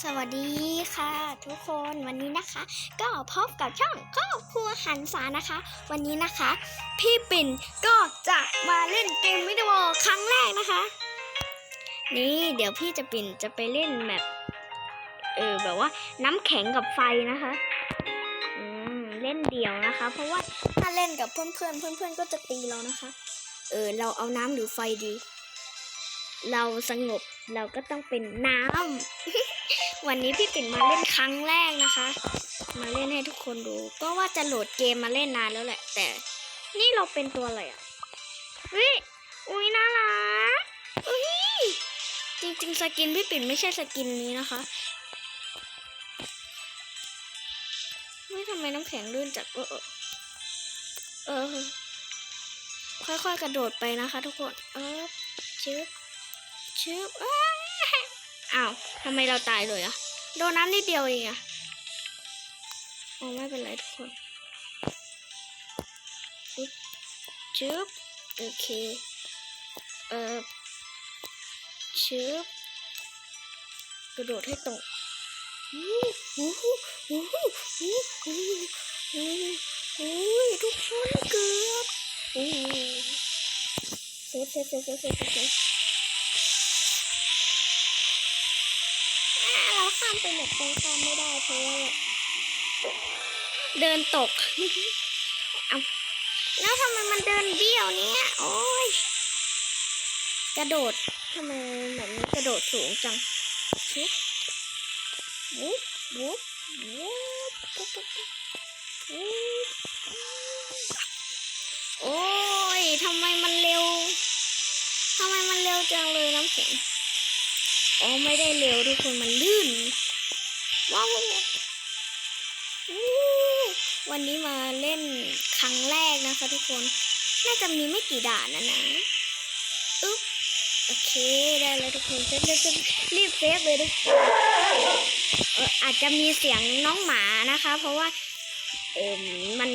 สวัสดีค่ะ ทุกคนวันนี้นะคะ ก็พบกับช่องครอบครัวหันษานะคะ วันนี้นะคะ พี่ปิ่นก็จะมาเล่นเกมวิดีโอครั้งแรกนะคะ นี่เดี๋ยวพี่จะปิ่นจะไปเล่นแบบเออแบบว่าน้ำแข็งกับไฟนะคะอืมเล่นเดียวนะคะ เพราะว่าถ้าเล่นกับเพื่อนเพื่อนเพื่อนๆก็จะตีเรานะคะ เออเราเอาน้ำหรือไฟดี เราสงบเราก็ต้องเป็นน้ำ วันนี้พี่ปิ่นมาเล่นครั้งแรกนะคะ มาเล่นให้ทุกคนดู ก็ว่าจะโหลดเกมมาเล่นนานแล้วแหละ แต่ นี่เราเป็นตัวอะไรอะเฮ้ยอุ้ยน่ารักอุ้ยจริงๆ สกินพี่ปิ่นไม่ใช่สกินนี้นะคะไม่ทำไมน้ำแข็งลื่นจากเออเออเออค่อยๆกระโดดไปนะคะทุกคน เออชึบชึบอ้า อ้าวทำไมเราตายเลยอะโดนน้ำนิดเดียวเองอะโอ้ไม่เป็นไรทุกคนอึ๊บชึบโอเค เออชึบกระโดดให้ตรงอู้หูหูหูหูหูหูหูทุกคนเกือบอู้เซฟเซฟเซฟเซฟเซฟเซฟาเราข้ามไปหมดตรงข้ามไม่ได้เพราะว่าเดินตกเอาแล้วทำไมมันเดินเบี้ยวเนี้ยโอ้ย กระโดดทำไมแบบนี้กระโดดสูงจังชุบวุบวุบวุบปุ๊บปุ๊บปุ๊บวุบโอ้ยทำไมมันเร็วทำไมมันเร็วจังเลยน้ำแข็งอ๋อไม่ได้เร็วทุกคนมันลื่น ว้าววันนี้มาเล่นครั้งแรกนะคะทุกคน น่าจะมีไม่กี่ด่านนะนะอึ๊บโอเคได้แล้วทุกคนเซฟเซฟเซฟรีบเซฟเลยทุกคนอาจจะมีเสียงน้องหมานะคะ เพราะว่าเออมัน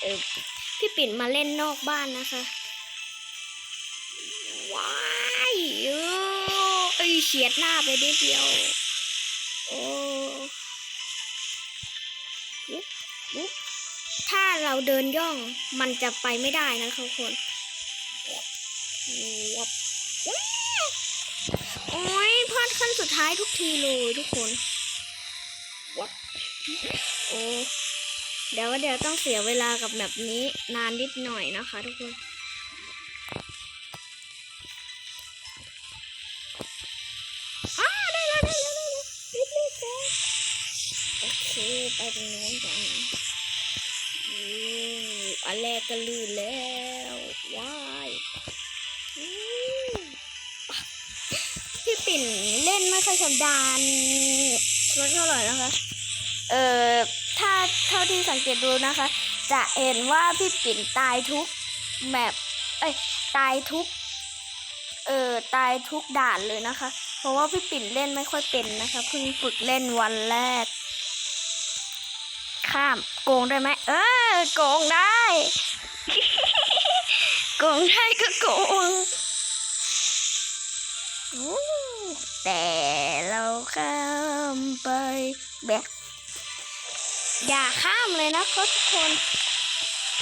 เออพี่ปิ่นมาเล่นนอกบ้านนะคะว้ายเออเฉียดหน้าไปนิดเดียว ถ้าเราเดินย่องมันจะไปไม่ได้นะทุกคนวับโอ้ยพลาดขั้นสุดท้ายทุกทีเลยทุกคนวัดโอ้เดี๋ยวเดี๋ยวต้องเสียเวลากับแบบนี้นานนิดหน่อยนะคะทุกคน อันแรกก็ลื่นแล้วว้ายพี่ปิ่นเล่นไม่ค่อยชำนาญสักเท่าไหร่นะคะ เอ่อ ถ้าเท่าที่สังเกตดูนะคะ จะเห็นว่าพี่ปิ่นตายทุกแมปเอ้ย ตายทุก เอ่อ ตายทุกด่านเลยนะคะ เพราะว่าพี่ปิ่นเล่นไม่ค่อยเป็นนะคะ เพิ่งฝึกเล่นวันแรก ข้าม โกงได้ไหมเออโกงได้ โกงได้ก็โกงแต่เราข้ามไปแบบอย่าข้ามเลยนะครับทุกคน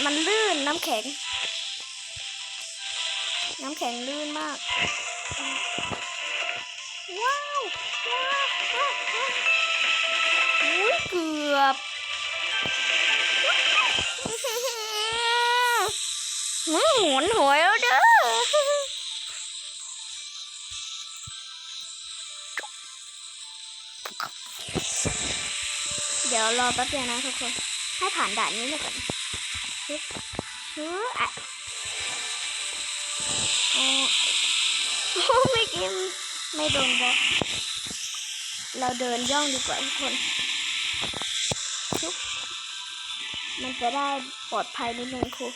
มันลื่นน้ำแข็ง น้ำแข็งลื่นมาก ว้าวว้าวว้าวอุ๊ยเกือบ หมุนหัวแล้วเด้อเดี๋ยวรอแป๊บเดียวนะทุกคน ให้ผ่านด่านนี้มาก่อนชึบชึบอะโอ้โอ้ไม่กินไม่โดนบล็อกเราเดินย่องดีกว่าทุกคนชึบมันจะได้ปลอดภัยนิดนึงครู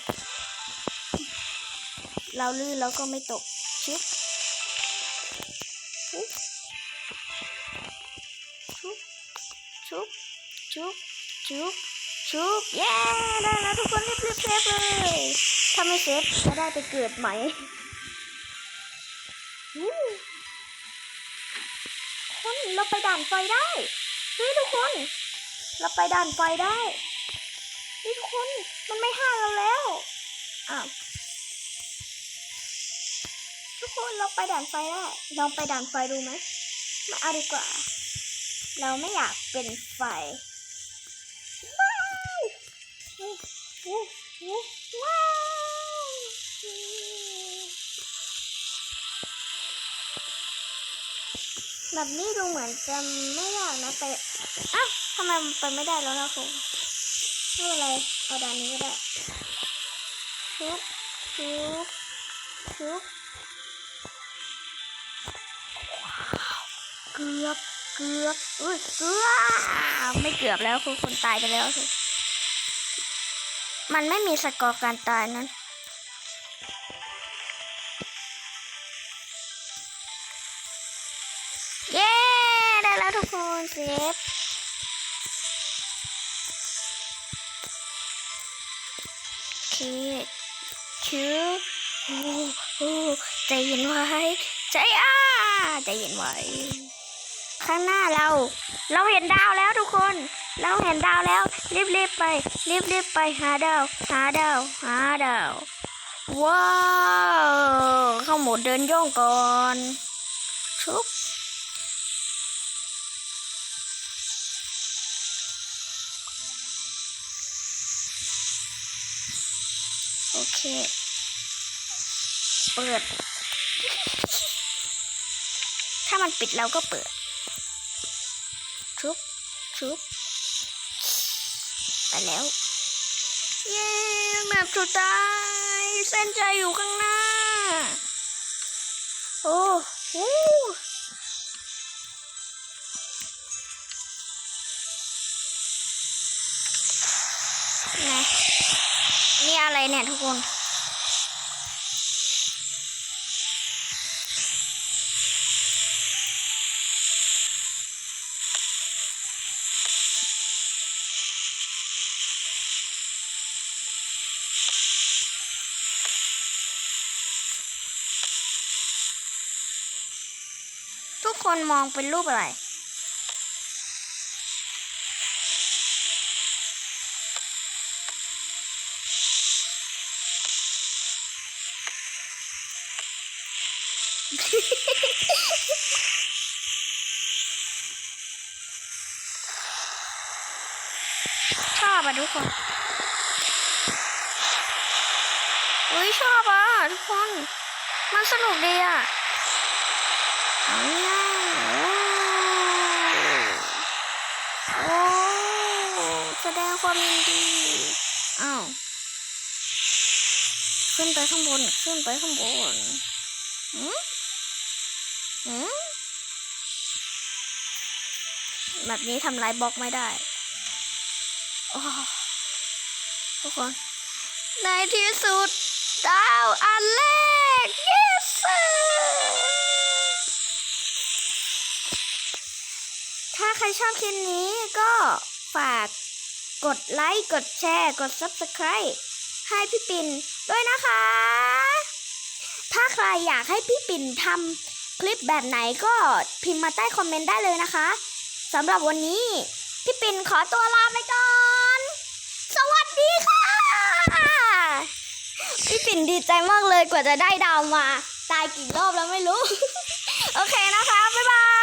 เราลื่นแล้วก็ไม่ตกชึบชึบชุบชุบชุบชุบชุบเย้ ได้แล้วทุกคนรีบรีบเซฟเลย ถ้าไม่เซฟจะได้ไปเกิดใหม่คนเราไปด่านไฟได้เฮ้ยทุกคน เราไปด่านไฟได้เฮ้ยทุกคน มันไม่ห้าเราแล้ว อ้าว ทุกคนเราไปด่านไฟได้ลองไปด่านไฟดูไหมไม่เอาดีกว่า เราไม่อยากเป็นไฟว้าวว้าวแบบนี้ดูเหมือนจะไม่ยากนะแต่อ้าวทำไมมันไปไม่ได้แล้วล่ะคุณไม่เป็นไรเอาด่านนี้ก็ได้ชุบชุบชุบ เกือบ เกือบอุ้ยเกือบไม่เกือบแล้วคือคนตายไปแล้วคือมันไม่มีสกอร์การตายนั้น เย้ ได้แล้วทุกคนเซฟโอเคชื่อโอ้โอ้ใจเย็นไว้ใจอ่าใจเย็นไว้ ข้างหน้าเรา เราเห็นดาวแล้วทุกคน เราเห็นดาวแล้ว รีบๆไป รีบๆไปหาดาว หาดาว หาดาว ว้าว เข้าหมดเดินย่องก่อนชุบโอเค เปิด ถ้ามันปิดเราก็เปิด ชุบไปแล้ว เย้แบบสุดท้ายเส้นใจอยู่ข้างหน้า โอ้โหไงนี่อะไรเนี่ยทุกคน ทุกคนมองเป็นรูปอะไร ชอบอะทุกคนอุ้ยชอบอะทุกคน มันสนุกดีอะเอาง่ายๆโอ้โอ้แสดงความยินดี อ้าว ขึ้นไปข้างบน ขึ้นไปข้างบนอืมอืมแบบนี้ทำลายบล็อกไม่ได้โอ้ทุกคน ในที่สุด ดาวอันแรก yes ถ้าใครชอบคลิปนี้ก็ฝากกดไลค์ กดแชร์ กด subscribe ให้พี่ปิ่นด้วยนะคะ ถ้าใครอยากให้พี่ปิ่นทำคลิปแบบไหนก็พิมพ์มาใต้คอมเมนต์ได้เลยนะคะสำหรับวันนี้พี่ปิ่นขอตัวลาไปก่อน สวัสดีค่ะ พี่ปิ่นดีใจมากเลยกว่าจะได้ดาวมา ตายกี่รอบแล้วไม่รู้ โอเคนะคะ บ๊ายบาย